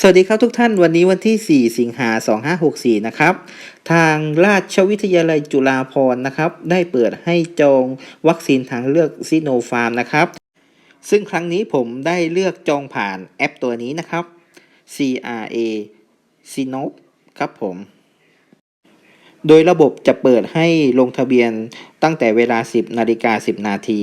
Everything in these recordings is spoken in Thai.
สวัสดีครับทุกท่านวันนี้วันที่ 4 สิงหา 2564 นะครับ ทางราชวิทยาลัยจุฬาภรณ์นะครับ ได้เปิดให้จองวัคซีนทางเลือกซิโนฟาร์มนะครับ ซึ่งครั้งนี้ผมได้เลือกจองผ่านแอปตัวนี้นะครับ CRA s i n o p ครับผม โดยระบบจะเปิดให้ลงทะเบียนตั้งแต่เวลา 10 นาฬิกา 10 นาที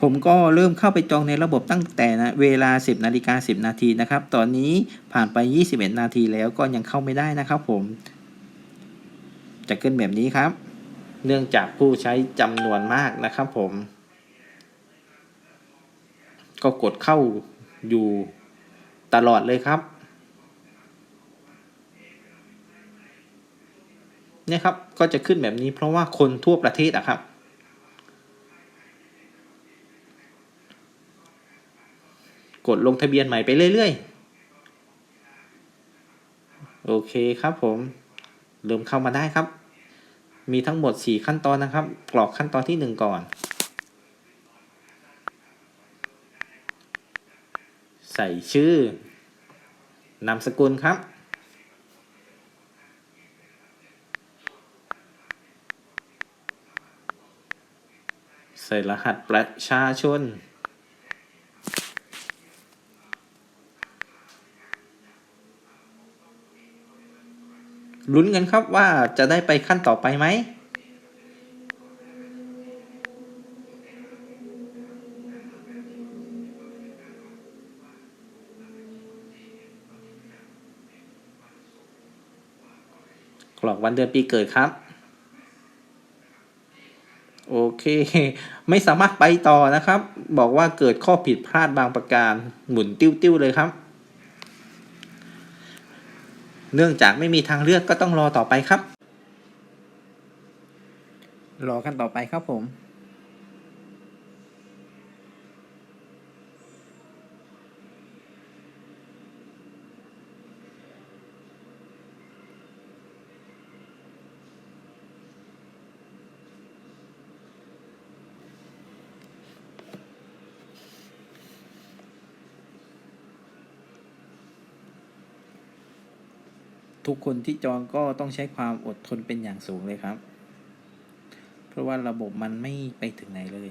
ผมก็เริ่มเข้าไปจองในระบบตั้งแต่นะเวลา 10นาฬิกา10 นาทีนะครับ ตอนนี้ผ่านไป 21 นาทีแล้วก็ยังเข้าไม่ได้นะครับผม จะขึ้นแบบนี้ครับ เนื่องจากผู้ใช้จำนวนมากนะครับผม ก็กดเข้าอยู่ตลอดเลยครับเนี่ยครับก็จะขึ้นแบบนี้เพราะว่าคนทั่วประเทศอะครับ กดลงทะเบียนใหม่ไปเรื่อยๆ โอเคครับผมเริ่มเข้ามาได้ครับ มีทั้งหมด 4 ขั้นตอนนะครับ กรอกขั้นตอนที่ 1 ก่อน ใส่ชื่อนามสกุลครับใส่รหัสประชาชน ลุ้นกันครับว่าจะได้ไปขั้นต่อไปไหมกรอกวันเดือนปีเกิดครับ โอเค ไม่สามารถไปต่อนะครับ บอกว่าเกิดข้อผิดพลาดบางประการหมุนติ้วๆเลยครับ เนื่องจากไม่มีทางเลือกก็ต้องรอต่อไปครับ รอกันต่อไปครับผม ทุกคนที่จองก็ต้องใช้ความอดทนเป็นอย่างสูงเลยครับ เพราะว่าระบบมันไม่ไปถึงไหนเลย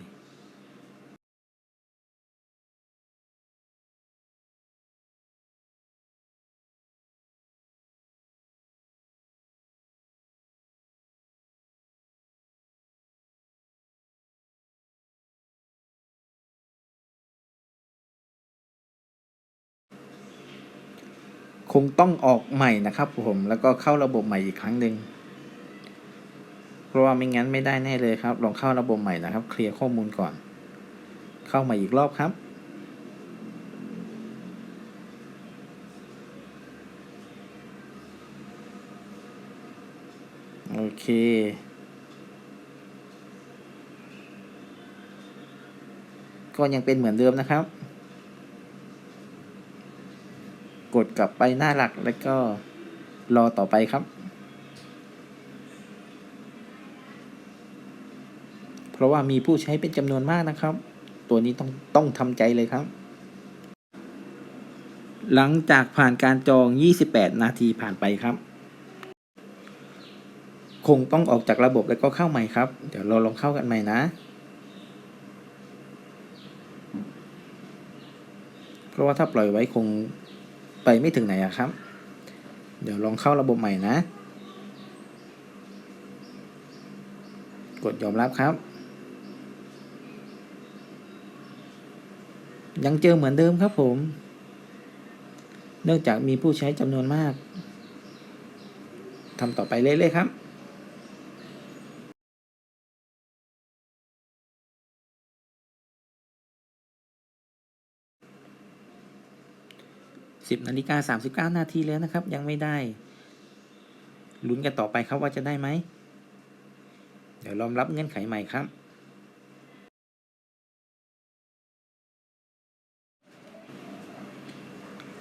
คงต้องออกใหม่นะครับผมแล้วก็เข้าระบบใหม่อีกครั้งหนึ่งเพราะว่าไม่งั้นไม่ได้แน่เลยครับ ลองเข้าระบบใหม่นะครับ เคลียร์ข้อมูลก่อน เข้ามาอีกรอบครับ โอเคก็ยังเป็นเหมือนเดิมนะครับ กดกลับไปหน้าหลักแล้วก็รอต่อไปครับ เพราะว่ามีผู้ใช้เป็นจำนวนมากนะครับ ตัวนี้ต้องต้องทำใจเลยครับ หลังจากผ่านการจอง 28 นาทีผ่านไปครับ คงต้องออกจากระบบแล้วก็เข้าใหม่ครับ เดี๋ยวเราลองเข้ากันใหม่นะเพราะว่าถ้าปล่อยไว้คง ไปไม่ถึงไหนอะครับ เดี๋ยวลองเข้าระบบใหม่นะ กดยอมรับครับ ยังเจอเหมือนเดิมครับผม เนื่องจากมีผู้ใช้จำนวนมากทำต่อไปเรื่อยๆครับ สิบนาฬิกาสามสิบเก้านาทีแล้วนะครับ ยังไม่ได้ลุ้นกันต่อไปครับว่าจะได้ไหม เดี๋ยวรอมรับเงื่อนไขใหม่ครับ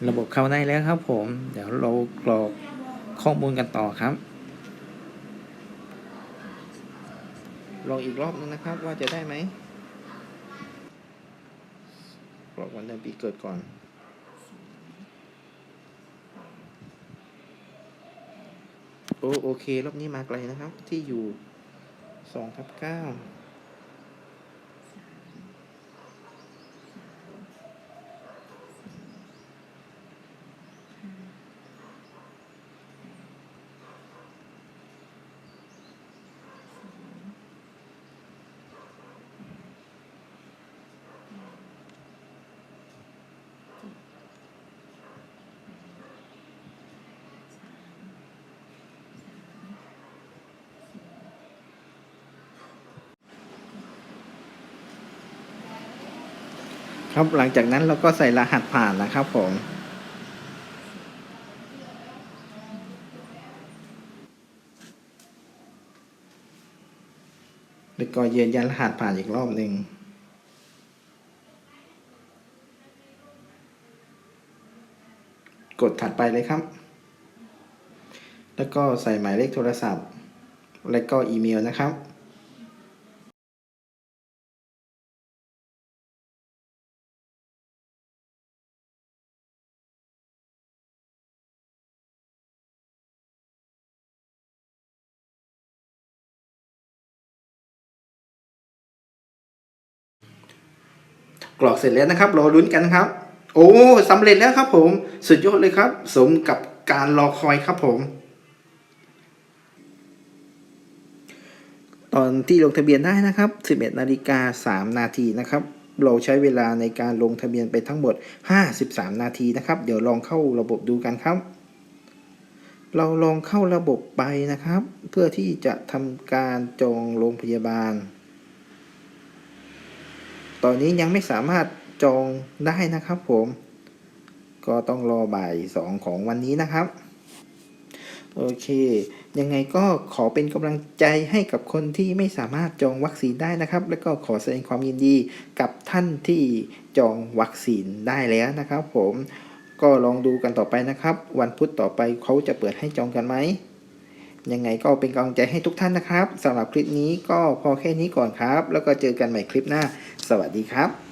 ระบบเข้าได้แล้วครับผม เดี๋ยวเรากรอกข้อมูลกันต่อครับลองอีกรอบนึงนะครับว่าจะได้ไหมกรอกวันเดือนปีเกิดก่อน โอเค รอบนี้มาไกลนะครับ ที่อยู่สองทับเก้า ครับ หลังจากนั้นเราก็ใส่รหัสผ่านนะครับผมแล้วก็ยืนยันรหัสผ่านอีกรอบหนึ่งกดถัดไปเลยครับ แล้วก็ใส่หมายเลขโทรศัพท์ และก็อีเมลนะครับ กรอกเสร็จแล้วนะครับรอลุ้นกันครับ โอ้สำเร็จแล้วครับผม สุดยอดเลยครับ สมกับการรอคอยครับผม ตอนที่ลงทะเบียนได้นะครับ 11นาฬิกา3นาทีนะครับเราใช้เวลาในการลงทะเบียนไปทั้งหมด 53 นาทีนะครับ เดี๋ยวลองเข้าระบบดูกันครับ เราลองเข้าระบบไปนะครับ เพื่อที่จะทำการจองโรงพยาบาล ตอนนี้ยังไม่สามารถจองได้นะครับผม ก็ต้องรอบ่ายสองของวันนี้นะครับ โอเค ยังไงก็ขอเป็นกำลังใจให้กับคนที่ไม่สามารถจองวัคซีนได้นะครับ แล้วก็ขอแสดงความยินดีกับท่านที่จองวัคซีนได้แล้วนะครับ ผมก็ลองดูกันต่อไปนะครับ วันพุธต่อไปเขาจะเปิดให้จองกันไหมยังไงก็เป็นกำลังใจให้ทุกท่านนะครับสำหรับคลิปนี้ก็พอแค่นี้ก่อนครับ แล้วก็เจอกันใหม่คลิปหน้า สวัสดีครับ